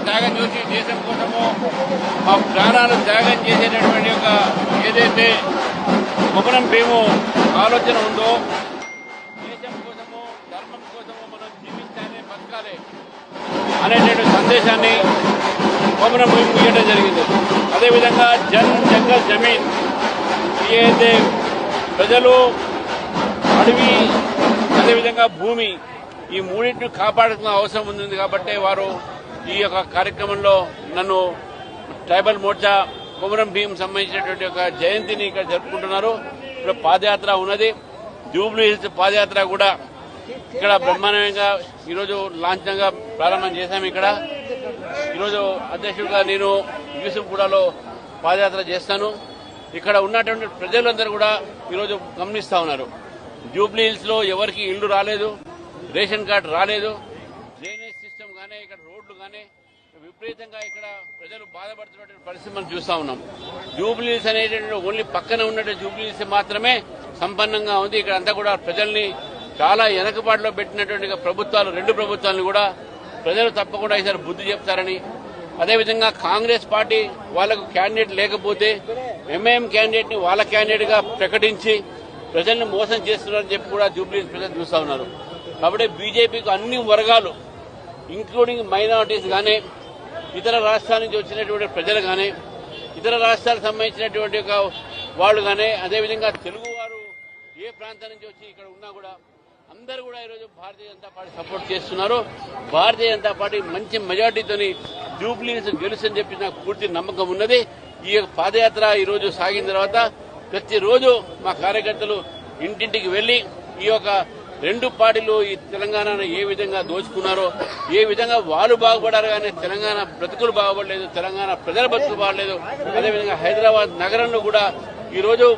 త్యాగం చేసి దేశం కోసము మా ప్రాణాలను త్యాగం చేసేటటువంటి ఒక ఏదైతే కొమరం మేము ఆలోచన ఉందో దేశం కోసము ధర్మం కోసము మనం జీవించాలి బతకాలి అనేటువంటి సందేశాన్ని కొమరం మేము ఇవ్వడం జరిగింది. అదేవిధంగా జన్ జంగల్ జమీన్ ఏదైతే ప్రజలు అడవి అదేవిధంగా భూమి ఈ మూడింటిని కాపాడుతున్న అవసరం ఉంది కాబట్టి వారు ఈ యొక్క కార్యక్రమంలో నన్ను ట్రైబల్ మోర్చా కుమరం భీం సంబంధించినటువంటి ఒక జయంతిని ఇక్కడ జరుపుకుంటున్నారు. ఇప్పుడు పాదయాత్ర ఉన్నది. జూబ్లీ హిల్స్ పాదయాత్ర కూడా ఇక్కడ బ్రహ్మాండంగా ఈరోజు లాంఛనంగా ప్రారంభం చేశాము ఇక్కడ. ఈరోజు అధ్యక్షుడిగా నేను యూసుఫ్గూడలో పాదయాత్ర చేస్తాను. ఇక్కడ ఉన్నటువంటి ప్రజలందరూ కూడా ఈరోజు గమనిస్తా ఉన్నారు. జూబ్లీ హిల్స్లో ఎవరికి ఇల్లు రాలేదు రేషన్ కార్డు రాలేదు కానీ విపరీతంగా ఇక్కడ ప్రజలు బాధపడుతున్నటువంటి పరిస్థితి మనం చూస్తా ఉన్నాం. జూబ్లీస్ అనేటువంటి ఓన్లీ పక్కన ఉన్నటువంటి జూబ్లీస్ మాత్రమే సంపన్నంగా ఉంది. ఇక్కడ అంతా కూడా ప్రజల్ని చాలా వెనకబాటులో పెట్టినటువంటి ప్రభుత్వాలు రెండు ప్రభుత్వాలను కూడా ప్రజలు తప్పకుండా ఈసారి బుద్ధి చెప్తారని. అదేవిధంగా కాంగ్రెస్ పార్టీ వాళ్ళకు క్యాండిడేట్ లేకపోతే ఎంఐఎం క్యాండిడేట్ని వాళ్ళ క్యాండిడేట్గా ప్రకటించి ప్రజల్ని మోసం చేస్తున్నారని చెప్పి కూడా జూబ్లీ ప్రజలు చూస్తా ఉన్నారు. కాబట్టి బీజేపీకి అన్ని వర్గాలు ఇంక్లూడింగ్ మైనారిటీస్ కానీ ఇతర రాష్ట్రాల నుంచి వచ్చినటువంటి ప్రజలు కానీ ఇతర రాష్ట్రాలకు సంబంధించినటువంటి ఒక వాళ్ళు కానీ అదేవిధంగా తెలుగు వారు ఏ ప్రాంతం నుంచి వచ్చి ఇక్కడ ఉన్నా కూడా అందరూ కూడా ఈరోజు భారతీయ జనతా పార్టీ సపోర్ట్ చేస్తున్నారు. భారతీయ జనతా పార్టీ మంచి మెజార్టీతోని జూబ్లీస్ గెలుసని చెప్పి నాకు పూర్తి నమ్మకం ఉన్నది. ఈ యొక్క పాదయాత్ర ఈ రోజు సాగిన తర్వాత ప్రతిరోజు మా కార్యకర్తలు ఇంటింటికి వెళ్ళి ఈ యొక్క రెండు పార్టీలు ఈ తెలంగాణను ఏ విధంగా దోచుకున్నారో ఏ విధంగా వాళ్ళు బాగుపడారు కానీ తెలంగాణ బ్రతుకులు బాగుపడలేదు తెలంగాణ ప్రజల బ్రతుకులు బాగలేదు. అదేవిధంగా హైదరాబాద్ నగరంలో కూడా ఈరోజు